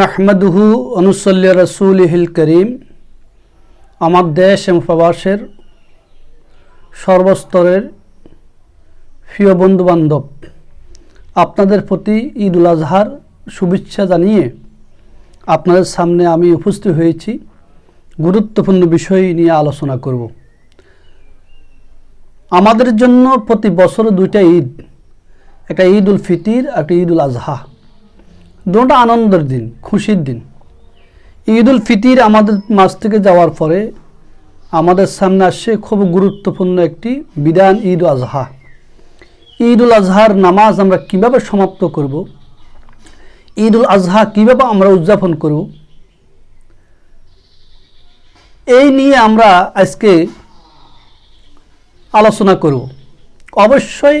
নাহমাদুহু অনুসল্লি রসুলহিল করিম। আমার দেশ এবং প্রবাসের সর্বস্তরের প্রিয় বন্ধুবান্ধব, আপনাদের প্রতি ঈদ উল আজহার শুভেচ্ছা জানিয়ে আপনাদের সামনে আমি উপস্থিত হয়েছি। গুরুত্বপূর্ণ বিষয় নিয়ে আলোচনা করব। আমাদের জন্য প্রতি বছর দুইটা ঈদ, একটা ঈদ উল ফিতির, একটা ঈদ উল আজহা। দুটা আনন্দের দিন, খুশির দিন। ঈদ উল ফিতির আমাদের মাস থেকে যাওয়ার পরে আমাদের সামনে আসছে খুব গুরুত্বপূর্ণ একটি বিধান ঈদ আজহা। ঈদ উল আজহার নামাজ আমরা কীভাবে সমাপ্ত করব? ঈদ উল আজহা কীভাবে আমরা উদযাপন করব? এই নিয়ে আমরা আজকে আলোচনা করব। অবশ্যই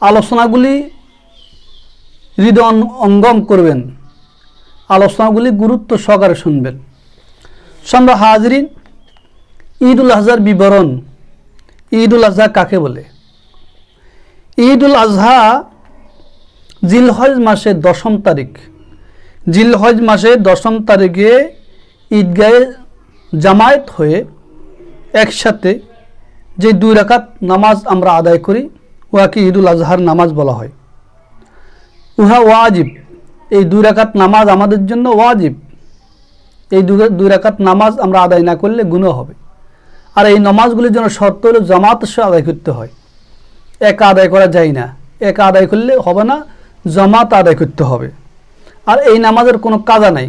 আলোচনাগুলি হৃদয় অঙ্গম করবেন। আলোচনাগুলি গুরুত্ব সহকারে শুনবেন। সন্ধ্যা হাজরিন ঈদ উল আজহার বিবরণ ঈদ উল আজহা কাকে বলে? ঈদ উল আজহা জিলহজ মাসের দশম তারিখ। জিলহজ মাসের দশম তারিখে ঈদগাহে জামায়াত হয়ে একসাথে যে দুই রাকাত নামাজ আমরা আদায় করি ঈদ উল আজহার নামাজ বলা হয়। উহা ওয়াজিব। এই দুই রাকাত নামাজ আমাদের জন্য ওয়াজিব। এই দুই রাকাত নামাজ আমরা আদায় না করলে গুণ হবে। আর এই নামাজগুলির জন্য শর্ত হলো জামাতের সহ আদায় করতে হয়। একা আদায় করা যায় না। একা আদায় করলে হবে না, জামাত আদায় করতে হবে। আর এই নামাজের কোনো কাজা নাই।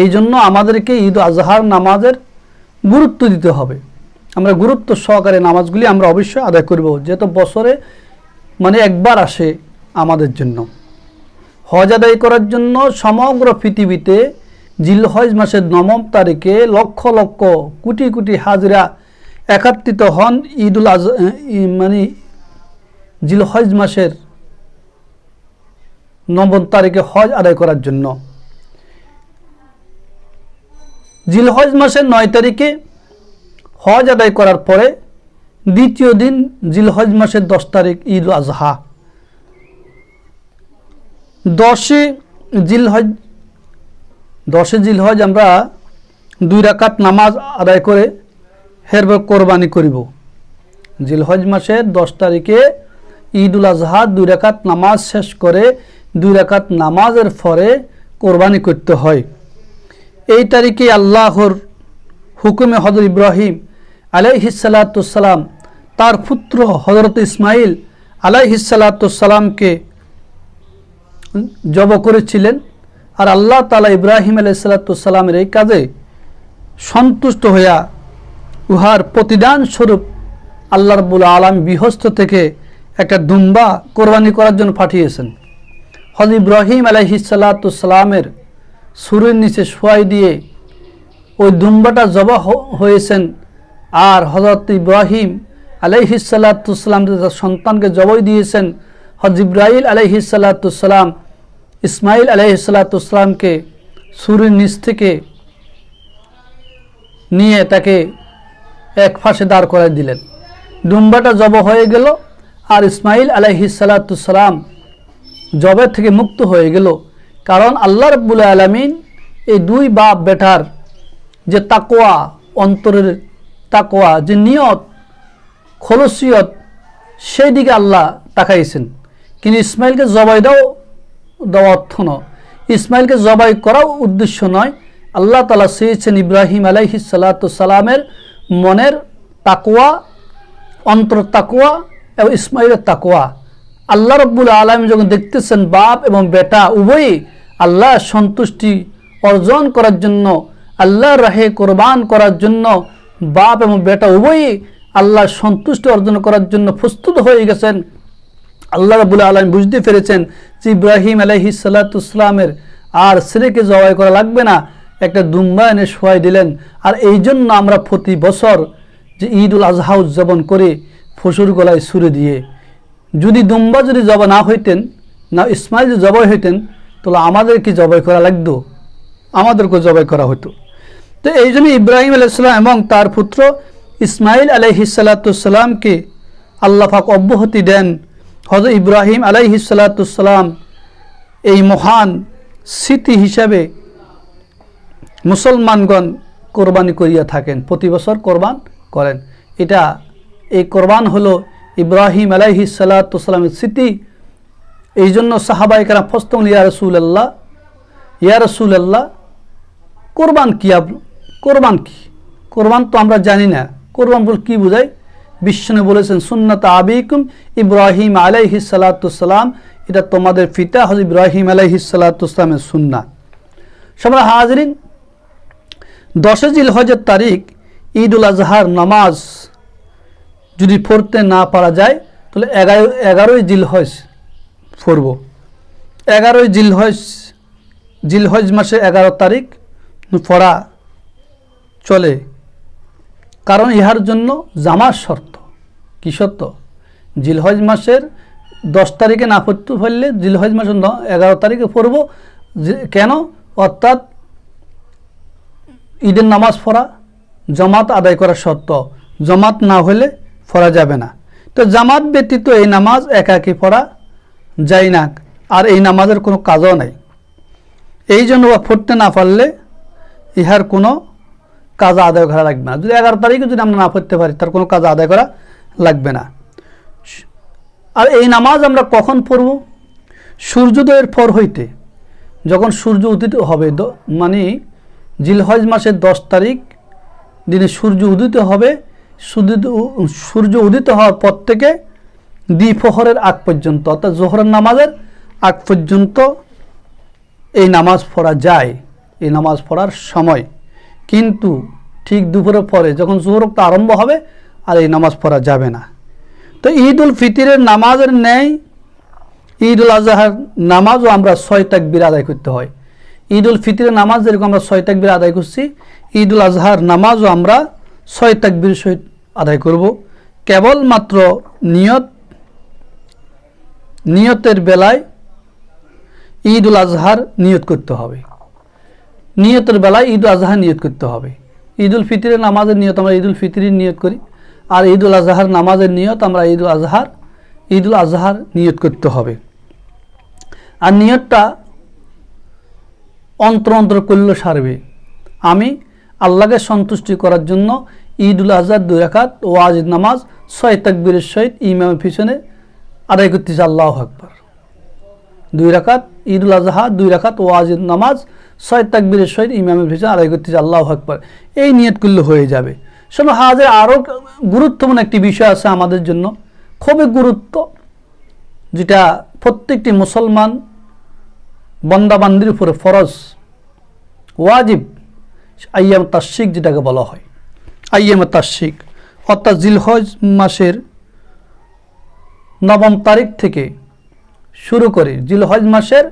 এই জন্য আমাদেরকে ঈদ আজহার নামাজের গুরুত্ব দিতে হবে। আমরা গুরুত্ব সহকারে নামাজগুলি আমরা অবশ্যই আদায় করব, যেহেতু বছরে মানে একবার আসে আমাদের জন্য। হজ আদায় করার জন্য সমগ্র পৃথিবীতে জিলহজ মাসের নবম তারিখে লক্ষ লক্ষ কোটি কোটি হাজরা একাত্রিত হন ঈদুল আজ মানে জিলহজ মাসের নবম তারিখে হজ আদায় করার জন্য। জিলহজ মাসের নয় তারিখে হজ আদায় করার পরে দ্বিতীয় দিন জিলহজ মাসের দশ তারিখ ঈদ আজহা। দশে জিলহজ দশে জিলহজ আমরা দুই রাকাত নামাজ আদায় করে হেরবে কোরবানি করিব। জিলহজ মাসের দশ তারিখে ঈদ উল আজহা দুই রাকাত নামাজ শেষ করে দুই রাকাত নামাজের পরে কোরবানি করতে হয়। এই তারিখে আল্লাহর হুকুমে হজর ইব্রাহিম আলাইহিসালাতুসাল্লাম তার পুত্র হজরত ইসমাইল আলাইহিসালাতুসাল্লামকে জব করেছিলেন। আর আল্লাহ তালা ইব্রাহিম আলাইসালাতুসাল্লামের এই কাজে সন্তুষ্ট হইয়া উহার প্রতিদান স্বরূপ আল্লাহ রবুল আলম বিহস্ত থেকে একটা দুম্বা কোরবানি করার জন্য পাঠিয়েছেন। হজ ইব্রাহিম আলাইহিসালাতুসাল্লামের সুরের নিচে শোয়াই দিয়ে ওই দুম্বাটা জবা হয়েছেন। আর হজরত ইব্রাহিম আলাইহিসাল্লাতুসাল্লাম তার সন্তানকে জবই দিয়েছেন। হজ ইব্রাহিল আলাইহিসাল্লাতুসাল্লাম ইসমাইল আলাইহিসাল্লাতুসাল্লামকে সুরের নিচ থেকে নিয়ে তাকে এক ফাঁসে দাঁড় করাই দিলেন। ডুম্বাটা জব হয়ে গেল আর ইসমাইল আলহি আলাইহিসাল্লাতুসাল্লাম জবের থেকে মুক্ত হয়ে গেল। কারণ আল্লাহ রব্বুল আলমিন এই দুই বাপ বেটার যে তাকোয়া অন্তরের তাকোয়া যে নিয়ত, খলসিয়ত, সেই দিকে আল্লাহ তাকাইছেন। কিন্তু ইসমাইলকে জবাই দাও দেওয়া অর্থ নয়। ইসমাইলকে জবাই করাও উদ্দেশ্য নয়। আল্লাহ তালা চেয়েছেন ইব্রাহিম আলাইহি সালামের মনের তাকুয়া অন্তর তাকুয়া এবং ইসমাইলের তাকুয়া আল্লাহ রব্বুল আলম যখন দেখতেছেন বাপ এবং বেটা উভয়ই আল্লাহ সন্তুষ্টি অর্জন করার জন্য, আল্লাহর রাহে কোরবান করার জন্য, বাপ এবং বেটা উভয়ই আল্লাহ সন্তুষ্টি অর্জন করার জন্য প্রস্তুত হয়ে গেছেন। আল্লাহ রবুল্লা আলম বুঝতে পেরেছেন যে ইব্রাহিম আলহি সাল্লাতুসলামের আর ছেলেকে জবাই করা লাগবে না, একটা দুম্বা এনে শোয়াই দিলেন। আর এই জন্য আমরা প্রতি বছর যে ঈদ উল আজহা উদযাপন করে ফসুর গলায় সুরে দিয়ে। যদি দুম্বা যদি জবা না হইতেন, না ইসমাইল যদি জবাই হইতেন, তাহলে আমাদেরকে জবাই করা লাগতো। আমাদেরকে জবাই করা হতো। তো এই জন্য ইব্রাহিম আলাইসাল্লাম এবং তার পুত্র ইসমাইল আলাইহিসাল্লাতুসাল্লামকে আল্লাহাক অব্যাহতি দেন। হজরত ইব্রাহিম আলাইহিসাল্লাতুসাল্লাম এই মহান স্মৃতি হিসাবে মুসলমানগণ কোরবানি করিয়া থাকেন, প্রতি বছর কোরবান করেন। এটা এই কোরবান হলো ইব্রাহিম আলাইহি সালাতামের স্মৃতি। এই জন্য সাহাবাইকারা ফস্তম ইয়া রসুল আল্লাহ ইয়া রসুল আল্লাহ কোরবান কি আপ, কোরবান কি? কোরবান তো আমরা জানি না। কোরবান বল কি বোঝায়? বিশ্বনে বলেছেন, সুন্নত আবিকুম ইব্রাহিম আলাইহি সালাতাম এটা তোমাদের ফিতা হজ ইব্রাহিম আলাইহি সালাতামের সুন্না সবাই হাজরিন, দশে জিল হজের তারিখ ঈদ উল আজহার নামাজ যদি পড়তে না পারা যায়, তাহলে এগারো, এগারোই জিল হজ পড়ব। এগারোই জিল হজ জিল হজ মাসে এগারো তারিখ পড়া চলে। কারণ ইহার জন্য জামার শর্ত। কি শর্ত জিলহজ মাসের দশ তারিখে না পড়তে পারলে জিলহজ মাসের এগারো তারিখে পড়ব। কেন? অর্থাৎ ঈদের নামাজ পড়া জমাত আদায় করা শর্ত জমাত না হলে পড়া যাবে না। তো জামাত ব্যতীত এই নামাজ একাকি পড়া যায় না, আর এই নামাজের কোনো কাজও নাই। এই জন্য বা পড়তে না পারলে ইহার কোনো কাজ আদায় করা লাগবে না। যদি এগারো তারিখে যদি আমরা না পড়তে পারি, তার কোনো কাজ আদায় করা লাগবে না। আর এই নামাজ আমরা কখন পড়ব? সূর্যোদয়ের পর হইতে। যখন সূর্য উদিত হবে মানে জিলহজ মাসের দশ তারিখ দিনে সূর্য উদিত হবে সূর্য উদিত হওয়ার পর থেকে দ্বিপ্রহরের আগ পর্যন্ত, অর্থাৎ জোহরের নামাজের আগ পর্যন্ত এই নামাজ পড়া যায়, এই নামাজ পড়ার সময়। কিন্তু ঠিক দুপুরের পরে যখন জোহরক্ত আরম্ভ হবে আর এই নামাজ পড়া যাবে না। তো ঈদ উল ফিতিরের নামাজের ন্যায় ঈদ উল আজহার নামাজও আমরা ছয় তাকবির আদায় করতে হয়। ঈদ উল ফিতরের নামাজ যেরকম আমরা ছয় তাকবির আদায় করছি ঈদ উল আজহার নামাজও আমরা ছয় তাকবির সহিত আদায় করব। কেবলমাত্র নিয়ত, নিয়তের বেলায় ঈদ উল আজহার নিয়ত করতে হবে। নিয়তের বেলায় ঈদ উল আজহার নিয়ত করতে হবে। ঈদ উল ফিতিরের নামাজের নিয়ত আমরা ঈদ উল ফিতরের নিয়ত করি। আর ঈদ উল আজহার নামাজের নিয়ত আমরা ঈদ উল আজহার ঈদ উল আজহার নিয়ত করতে হবে। আর নিয়তটা অন্তর অন্তর করলে সারবে। আমি আল্লাহকে সন্তুষ্টি করার জন্য ঈদ উল আজহার দুই রাকাত ও আজিদ নামাজ, ছয় তাকবীরের সহিত ইমামের পিছনে আদায় করতেছে আল্লাহ আকবর। দুই রাকাত ঈদ উল আজহা, দুই রাকাত ও আজিদ নামাজ, ছয় তাকবীরের সহিত ইমামের পিছনে আদায় করতেছে আল্লাহ আকবর। এই নিয়ত করলে হয়ে যাবে। শোন, হাজের আরও গুরুত্বপূর্ণ একটি বিষয় আছে আমাদের জন্য। খুবই গুরুত্ব, যেটা প্রত্যেকটি মুসলমান বন্দাবান্দির উপরে ফরজ, ওয়াজিব, আইয়াম তাস্বিক যেটাকে বলা হয়। আইয়াম তাস্বিক অর্থাৎ জিলহজ মাসের নবম তারিখ থেকে শুরু করে, জিলহজ মাসের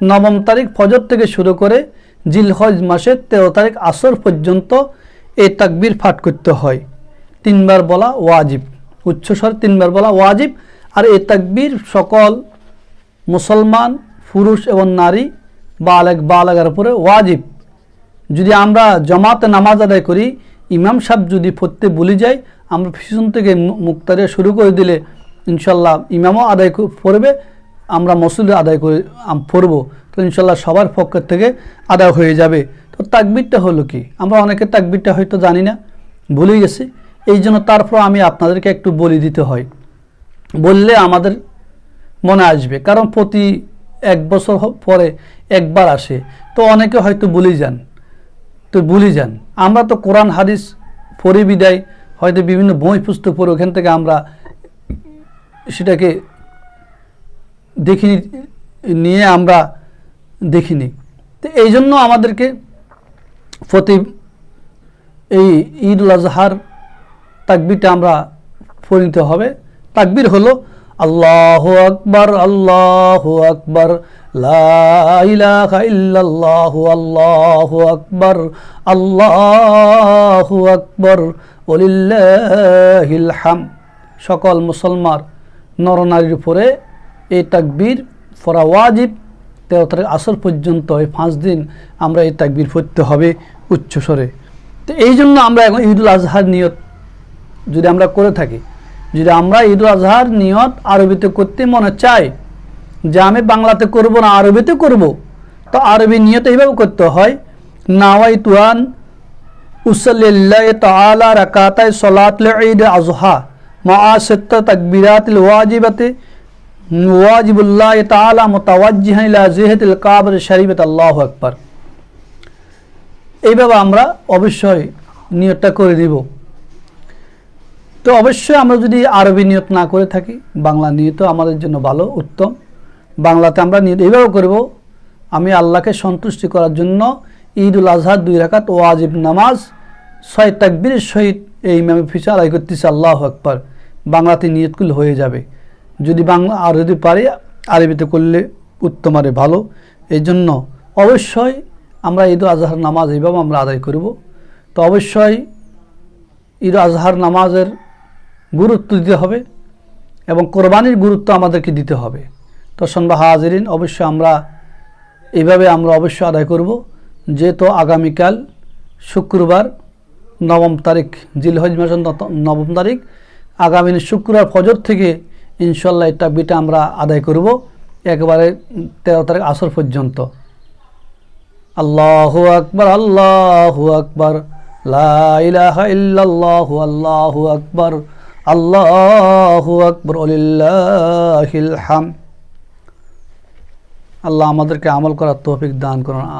নবম তারিখ ফজর থেকে শুরু করে জিলহজ মাসের তেরো তারিখ আসর পর্যন্ত এই তাকবির ফাট করতে হয়। তিনবার বলা ওয়াজিব। উচ্চস্বর তিনবার বলা ওয়াজিব। আর এই তাকবির সকল মুসলমান, পুরুষ এবং নারী, বালেক, বালাগার উপরে ওয়াজিব। যদি আমরা জমাতে নামাজ আদায় করি, ইমাম সাহেব যদি পড়তে ভুলে যাই আমরা পিছন থেকে মুক্তারে শুরু করে দিলে ইনশাল্লাহ ইমামও আদায় পড়বে, আমরা মসুদে আদায় করে পড়ব। তো ইনশাল্লাহ সবার পক্ষের থেকে আদায় হয়ে যাবে। তো তাকবিরটা হলো কি? আমরা অনেকে তাকবিরটা হয়তো জানি না ভুলে গেছি। এই জন্য তারপর আমি আপনাদেরকে একটু বলি দিতে হয়। বললে আমাদের মনে আসবে, কারণ প্রতি এক বছর পরে একবার আসে। তো অনেকে হয়তো ভুলে যান, তো ভুলে যান। আমরা তো কোরআন, হাদিস পড়ে বিদায়, হয়তো বিভিন্ন বই, পুস্তক পড়ে ওখান থেকে আমরা সেটাকে দেখিনি, নিয়ে আমরা দেখিনি। তো এই জন্য আমাদেরকে প্রতি এই ঈদ আজহার তাকবিরটা আমরা পড়িতে হবে। তাকবির হলো আল্লাহ আকবর আল্লাহ আকবর ইল্লাল্লাহ, আল্লাহ আকবর আল্লাহ আকবর হাম। সকল মুসলমান নরনারীর উপরে এই তাকবীর পড়া ওয়াজিব। তেরো তারিখ আসর পর্যন্ত এই পাঁচ দিন আমরা এই তাকবির পড়তে হবে উচ্চস্বরে তো এই জন্য আমরা এখন ঈদুল আজহার নিয়ত যদি আমরা করে থাকি, যদি আমরা ঈদুল আজহার নিয়ত আরবিতে করতে মনে চাই যে আমি বাংলাতে করব না আরবিতে করব, তো আরবি নিয়ত এইভাবে করতে হয় নাওয়াই তুয়ান উসল্লাহ তালা রাকাতায় সলাতল ঈদ আজহা মা সত্তা তাকবিরাতিল ওয়াজিবাতে ওয়াজিবুল্লাহ তালা জিহাতিল কাবর শরীফত আল্লাহু আকবার। এইভাবে আমরা অবশ্যই নিয়তটা করে দিব। তো অবশ্যই আমরা যদি আরবি নিয়ত না করে থাকি, বাংলা নিয়ত আমাদের জন্য ভালো, উত্তম। বাংলাতে আমরা নিয়ত এইভাবে করব, আমি আল্লাহকে সন্তুষ্টি করার জন্য ঈদ উল আজহার দুই রাকাত ও আজিব নামাজ, ছয় তাকবীরের সহিত এই ইমামে ফিসা আদায় করতেছে, আল্লাহ আকবার। বাংলাতে নিয়তগুলো হয়ে যাবে। যদি বাংলা, আর যদি পারি, আরবিতে করলে উত্তম আরে ভালো। এই জন্য অবশ্যই আমরা ঈদ আজহার নামাজ এইভাবে আমরা আদায় করব। তো অবশ্যই ঈদ আজহার নামাজের গুরুত্ব দিতে হবে এবং কোরবানির গুরুত্ব আমাদেরকে দিতে হবে। তো সন্বা হাজিরিন, অবশ্যই আমরা এইভাবে আমরা অবশ্যই আদায় করব। যেহেতু আগামীকাল শুক্রবার নবম তারিখ, জিলহজ মাসের নবম তারিখ, আগামী শুক্রবার ফজর থেকে ইনশাল্লাহ এটা বিটা আমরা আদায় করব একেবারে তেরো তারিখ আসর পর্যন্ত। আল্লাহু আকবার আল্লাহু আকবার, লা ইলাহা ইল্লাল্লাহু, আল্লাহু আকবার আল্লাহু আকবার হাম। আল্লাহ আমাদেরকে আমল করার তৌফিক দান করুন।